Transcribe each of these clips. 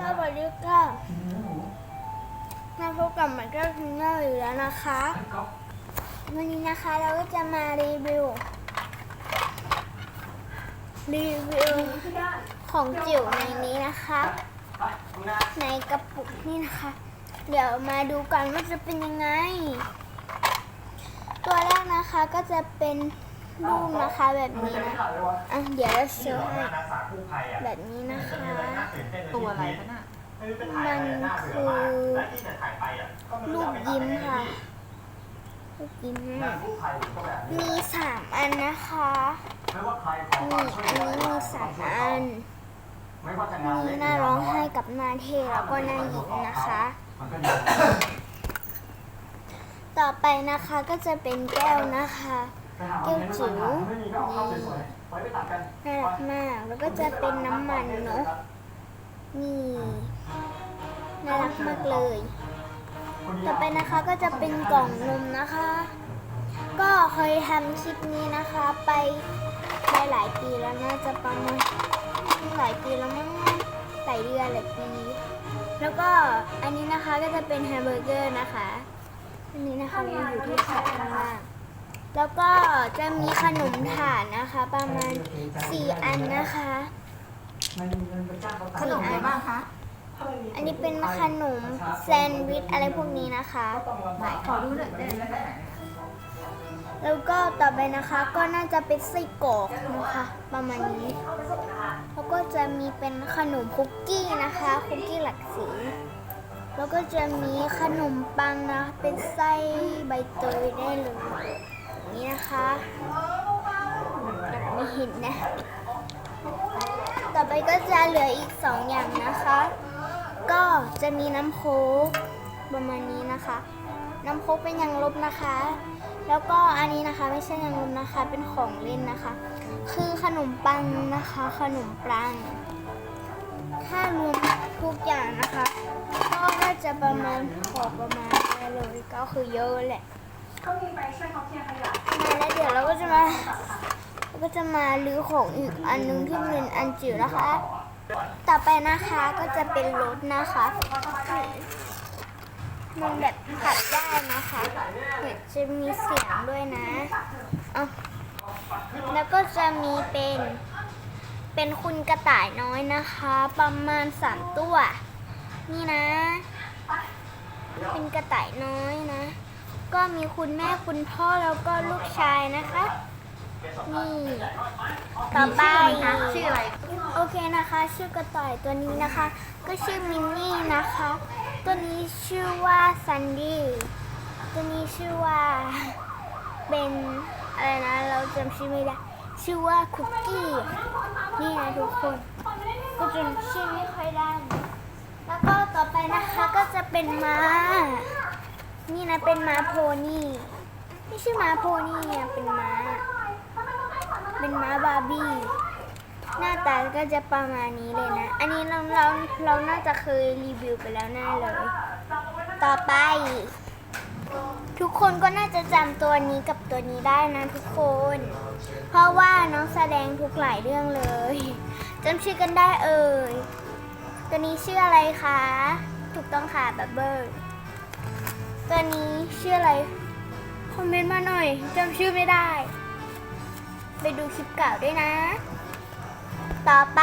สวัสดีค่ะมาพบกับหมายก็ทินเนอร์อยู่แล้วนะคะ วันนี้นะคะเราก็จะมารีวิว รีวิวของจิ๋วในนี้นะคะ ในกระปุกนี่นะคะ เดี๋ยวมาดูกันว่าจะเป็นยังไง ตัวแรกนะคะก็จะเป็น รูปนะคะแบบนี้นะอะเดี๋ยวเราโชว์ให้แบบนี้นะคะตัวอะไรคะน่ะมันคือรูปยิ้มค่ะรูปยิ้มมีสามอันนะคะนี่อันนี้มีสามอันมีหน้าร้องไห้กับหน้าเทแล้วก็หน้ายิ้มนะคะ ต่อไปนะคะก็จะเป็นแก้วนะคะ แก้วจิ๋วนี่น่ารักมาก แล้วก็จะเป็นน้ำมันเนาะนี่น่ารักมากเลย ต่อไปนะคะก็จะเป็นกล่องนมนะคะ ก็เคยทำคลิปนี้นะคะไปได้หลายปีแล้วน่าจะประมาณหลายปีแล้วมั้งหลายเดือนหลายปี แล้วก็อันนี้นะคะก็จะเป็นแฮมเบอร์เกอร์นะคะ อันนี้นะคะมันอยู่ที่ถาดข้างล่าง แล้วก็จะมีขนมถาดนะคะ ประมาณ4อันนะคะขนมอะไรบ้างคะอันนี้เป็นขนมแซนด์วิชอะไรพวกนี้นะคะไหนขอดูหน่อยได้ไหมแล้วก็ต่อไปนะคะก็น่าจะเป็นไส้กรอกนะคะ ประมาณนี้ แล้วก็จะมีเป็นขนมคุกกี้นะคะคุกกี้หลักสีแล้วก็จะมีขนมปังนะ เป็นไส้ใบเตยได้เลยอย่าง นี้นะคะแบบไม่เห็นนะ ต่อไปก็จะเหลืออีกสองอย่างนะคะ ก็จะมีน้ำโค้กประมาณนี้นะคะ น้ำโค้กเป็นยางลบนะคะ แล้วก็อันนี้นะคะไม่ใช่ยางลบนะคะ เป็นของเล่นนะคะ คือขนมปังนะคะ ขนมปัง ถ้ารวมทุกอย่างนะคะ ก็น่าจะประมาณพอประมาณเลยก็คือเยอะแหละ มาแล้วเดี๋ยวเราก็จะมาเราก็จะมาลื้อของอีกอันนึงที่เป็นอันจิ๋วนะคะ ต่อไปนะคะก็จะเป็นรถนะคะมันแบบขับได้นะคะเหมือนจะมีเสียงด้วยนะเอาแล้วก็จะมีเป็น เป็นคุณกระต่ายน้อยนะคะ ประมาณสามตัว นี่นะ เป็นกระต่ายน้อยนะ ก็มีคุณแม่คุณพ่อแล้วก็ลูกชายนะคะ นี่ ต่อไปชื่ออะไร โอเคนะคะ ชื่อกระต่ายตัวนี้นะคะ ก็ชื่อมินนี่นะคะ ตัวนี้ชื่อว่าซันดี้ตัวนี้ชื่อว่าเป็นอะไรนะเราจำชื่อไม่ได้ชื่อว่าคุกกี้นี่นะทุกคน ก็จำชื่อไม่ค่อยได้แล้วก็ต่อไปนะคะก็จะเป็นม้า นี่นะเป็นม้าโพนี่ไม่ใช่ม้าโพนี่อะเป็นม้า เป็นม้าบาร์บี้ หน้าตาก็จะประมาณนี้เลยนะ อันนี้เราเราเราน่าจะเคยรีวิวไปแล้วแน่เลย ต่อไป ทุกคนก็น่าจะจำตัวนี้กับตัวนี้ได้นะทุกคน เพราะว่าน้องแสดงทุกหลายเรื่องเลยจำชื่อกันได้เอ่ย ตัวนี้ชื่ออะไรคะ ถูกต้องค่ะบับเบิล ตัวนี้ชื่ออะไร คอมเมนต์มาหน่อยจำชื่อไม่ได้ ไปดูคลิปเก่าด้วยนะ ต่อไป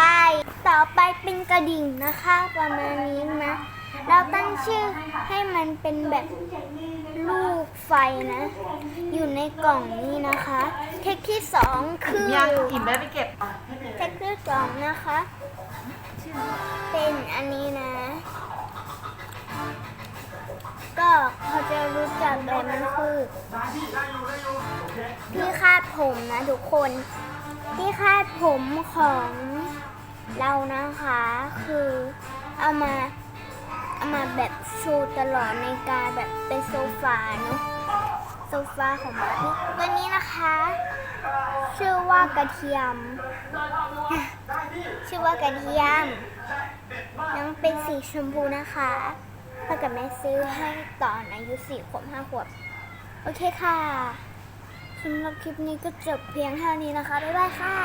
ต่อไปเป็นกระดิ่งนะคะประมาณนี้นะ เราตั้งชื่อให้มันเป็นแบบลูกไฟนะ อยู่ในกล่องนี้นะคะ เทคที่สองคือยังอิ่มได้ไปเก็บ เทคที่สองนะคะ เป็นอันนี้นะ ก็พอจะรู้จักแบบมันคือที่คาดผมนะทุกคน ที่คาดผมของเรานะคะ คือเอามาเอามาแบบโชว์ตลอดในการแบบเป็นโซฟาเนาะโซฟาของบาร์บี้ตัวนี้นะคะ ชื่อว่ากระเทียม ชื่อว่ากระเทียม น้องเป็นสีชมพูนะคะ พ่อกับแม่ซื้อให้ตอนอายุสี่ขวบห้าขวบ โอเคค่ะสำหรับคลิปนี้ก็จบเพียงเท่านี้นะคะ บ๊ายบายค่ะ